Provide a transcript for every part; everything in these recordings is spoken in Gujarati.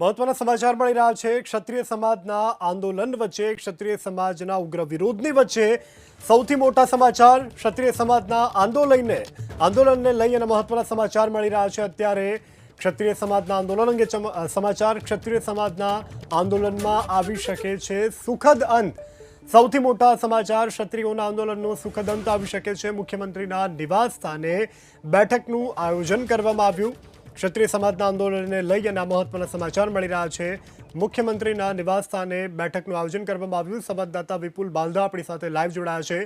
મહત્વના સમાચાર મળી રહ્યા છે. ક્ષત્રિય સમાજના આંદોલન વચ્ચે ક્ષત્રિય સમાજના ઉગ્ર વિરોધની વચ્ચે સૌથી મોટા સમાચાર ક્ષત્રિય સમાજના આંદોલનને આંદોલનને લઈ અને મહત્વના સમાચાર મળી રહ્યા છે. અત્યારે ક્ષત્રિય સમાજના આંદોલન અંગે સમાચાર ક્ષત્રિય સમાજના આંદોલનમાં આવી શકે છે. સુખદ અંત. સૌથી મોટા સમાચાર ક્ષત્રિયોના આંદોલનનો સુખદ અંત આવી શકે છે. મુખ્યમંત્રીના નિવાસ સ્થાને બેઠકનું આયોજન કરવામાં આવ્યું. ક્ષત્રિય સમાજના આંદોલનને લઈ અને આ મહત્વના સમાચાર મળી રહ્યા છે. મુખ્યમંત્રીના નિવાસ સ્થાને બેઠકનું આયોજન કરવામાં આવ્યું. સંવાદદાતા વિપુલ બાલદા આપણી સાથે લાઈવ જોડાયા છે.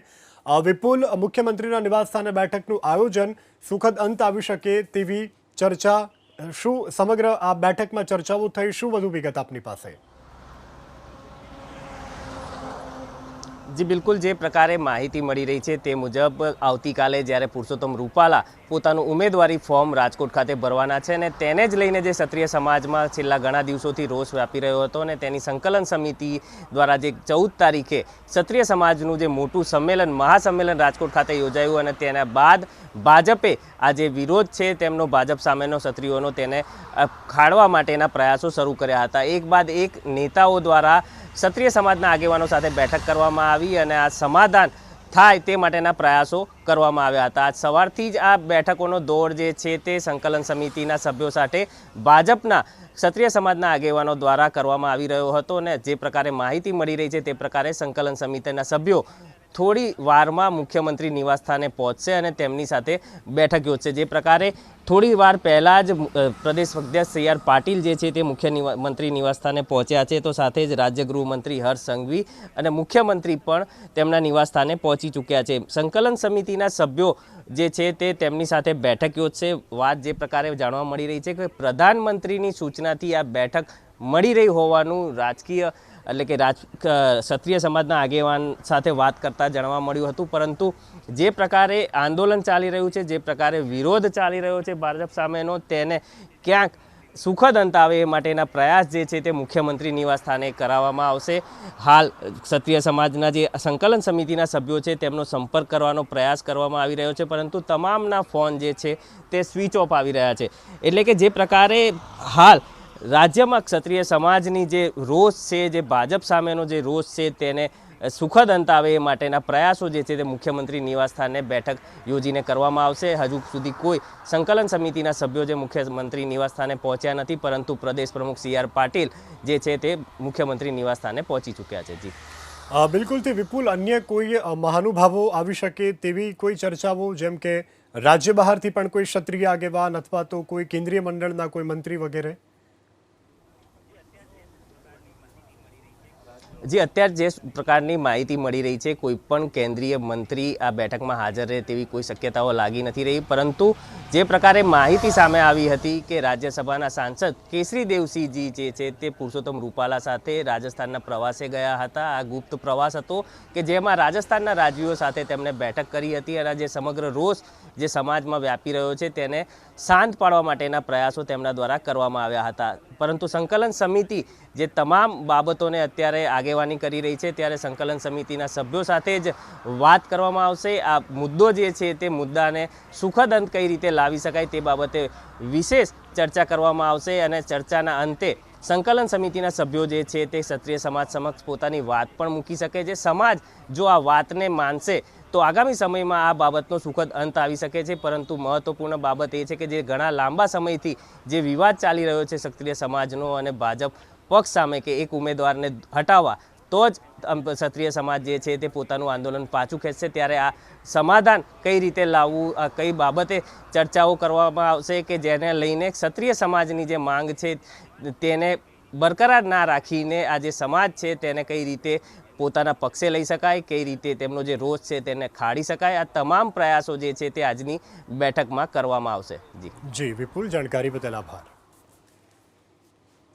વિપુલ, મુખ્યમંત્રીના નિવાસ સ્થાને બેઠકનું આયોજન સુખદ અંત આવી શકે તેવી ચર્ચા, શું સમગ્ર આ બેઠકમાં ચર્ચાઓ થઈ, શું વધુ વિગત આપની પાસે? જી, બિલકુલ જે પ્રકારે માહિતી મળી રહી છે તે મુજબ આવતીકાલે જ્યારે પુરુષોત્તમ રૂપાલા પોતાનું ઉમેદવારી ફોર્મ રાજકોટ ખાતે ભરવાના છે અને તેને જ લઈને જે ક્ષત્રિય સમાજમાં છેલ્લા ઘણા દિવસોથી રોષ વ્યાપી રહ્યો હતો અને તેની સંકલન સમિતિ દ્વારા જે ચૌદ તારીખે ક્ષત્રિય સમાજનું જે મોટું સંમેલન, મહાસંમેલન રાજકોટ ખાતે યોજાયું અને તેના બાદ ભાજપે આ જે વિરોધ છે તેમનો ભાજપ સામેનો ક્ષત્રિયોનો તેને ખાળવા માટેના પ્રયાસો શરૂ કર્યા હતા. એક બાદ એક નેતાઓ દ્વારા ક્ષત્રિય સમાજના આગેવાનો સાથે બેઠક કરવામાં આવી અને આ સમાધાન થાય તે માટેના પ્રયાસો કરવામાં આવ્યા હતા. આજ સવારથી જ આ બેઠકોનો દોર જે છે તે સંકલન સમિતિના સભ્યો સાથે ભાજપના ક્ષત્રિય સમાજના આગેવાનો દ્વારા કરવામાં આવી રહ્યો હતો અને જે પ્રકારે માહિતી મળી રહી છે તે પ્રકારે સંકલન સમિતિના સભ્યો થોડી વારમાં મુખ્યમંત્રી નિવાસસ્થાને પહોંચશે અને તેમની સાથે બેઠક યોજશે. જે પ્રકારે થોડી વાર પહેલાં જ પ્રદેશ અધ્યક્ષ સી આર પાટીલ જે છે તે મુખ્ય મંત્રી નિવાસસ્થાને પહોંચ્યા છે. તો સાથે જ રાજ્ય ગૃહમંત્રી હર્ષ સંઘવી અને મુખ્યમંત્રી પણ તેમના નિવાસસ્થાને પહોંચી ચૂક્યા છે. સંકલન સમિતિના સભ્યો જે છે તે તેમની સાથે બેઠક યોજશે. વાત જે પ્રકારે જાણવા મળી રહી છે કે પ્રધાનમંત્રીની સૂચનાથી આ બેઠક મળી રહી હોવાનું રાજકીય એટલે કે રાજ ક્ષત્રિય સમાજના આગેવાન સાથે વાત કરતા જાણવા મળ્યું હતું. પરંતુ જે પ્રકારે આંદોલન ચાલી રહ્યું છે, જે પ્રકારે વિરોધ ચાલી રહ્યો છે ભાજપ સામેનો, તેને ક્યાંક સુખદ અંત આવે એ માટેના પ્રયાસ જે છે તે મુખ્યમંત્રી નિવાસ સ્થાને કરાવવામાં આવશે. હાલ ક્ષત્રિય સમાજના જે સંકલન સમિતિના સભ્યો છે તેમનો સંપર્ક કરવાનો પ્રયાસ કરવામાં આવી રહ્યો છે. પરંતુ તમામના ફોન જે છે તે સ્વિચ ઓફ આવી રહ્યા છે. એટલે કે જે પ્રકારે હાલ રાજ્યમાં ક્ષત્રિય સમાજની જે રોષ છે, જે ભાજપ સામેનો જે રોષ છે, તેને સુખદ અંત આવે એ માટેના પ્રયાસો જે છે તે મુખ્યમંત્રી નિવાસસ્થાને બેઠક યોજીને કરવામાં આવશે. હજુ સુધી કોઈ સંકલન સમિતિના સભ્યો જે મુખ્યમંત્રી નિવાસસ્થાને પહોંચ્યા નથી, પરંતુ પ્રદેશ પ્રમુખ સી આર પાટીલ જે છે તે મુખ્યમંત્રી નિવાસસ્થાને પહોંચી ચૂક્યા છે. જી. બિલકુલથી વિપુલ, અન્ય કોઈ મહાનુભાવો આવી શકે તેવી કોઈ ચર્ચાઓ, જેમ કે રાજ્ય બહારથી પણ કોઈ ક્ષત્રિય આગેવાન અથવા તો કોઈ કેન્દ્રીય મંડળના કોઈ મંત્રી વગેરે? જે અત્યારે જે પ્રકારની માહિતી મળી રહી છે, કોઈ પણ કેન્દ્રીય મંત્રી આ બેઠકમાં હાજર રહે તેવી કોઈ શક્યતાઓ લાગી નથી રહી. પરંતુ જે પ્રકારે માહિતી સામે આવી હતી કે રાજ્યસભાના સાંસદ કેસરી દેવસિંહજી જે છે તે પુરુષોત્તમ રૂપાલા સાથે રાજસ્થાનના પ્રવાસે ગયા હતા. આ ગુપ્ત પ્રવાસ હતો કે જેમાં રાજસ્થાનના રાજવીઓ સાથે તેમણે બેઠક કરી હતી અને જે સમગ્ર રોષ જે સમાજમાં વ્યાપી રહ્યો છે તેને શાંત પાડવા માટેના પ્રયાસો તેમના દ્વારા કરવામાં આવ્યા હતા. પરંતુ સંકલન સમિતિ જે તમામ બાબતોને અત્યારે આગેવાની કરી રહી છે, ત્યારે સંકલન સમિતિના સભ્યો સાથે જ વાત કરવામાં આવશે. આ મુદ્દો જે છે તે મુદ્દાને સુખદ અંત કઈ રીતે લાવી શકાય તે બાબતે વિશેષ ચર્ચા કરવામાં આવશે અને ચર્ચાના અંતે સંકલન સમિતિના સભ્યો જે છે તે ક્ષત્રિય સમાજ સમક્ષ પોતાની વાત પણ મૂકી શકે છે. સમાજ જો આ વાતને માનશે તો આગામી સમયમાં આ બાબતનો સુખદ અંત આવી શકે છે. પરંતુ મહત્વપૂર્ણ બાબત એ છે કે જે ઘણા લાંબા સમયથી જે વિવાદ ચાલી રહ્યો છે ક્ષત્રિય સમાજનો અને ભાજપ પક્ષ સામે કે એક ઉમેદવારને હટાવવા, તો જ ક્ષત્રિય સમાજ જે છે તે પોતાનું આંદોલન પાછું ખેંચશે. ત્યારે આ સમાધાન કઈ રીતે લાવવું કઈ બાબતે ચર્ચાઓ કરવામાં આવશે કે જેને લઈને ક્ષત્રિય સમાજની જે માંગ છે તેને બરકરાર ના રાખીને આ જે સમાજ છે તેને કઈ રીતે પોતાના પક્ષે લઈ શકાય, કઈ રીતે તેમનો જે રોષ છે તેને ખાડી શકાય, આ તમામ પ્રયાસો જે છે તે આજની બેઠકમાં કરવામાં આવશે. જી. જી, વિપુલ, જાણકારી બદલ આભાર.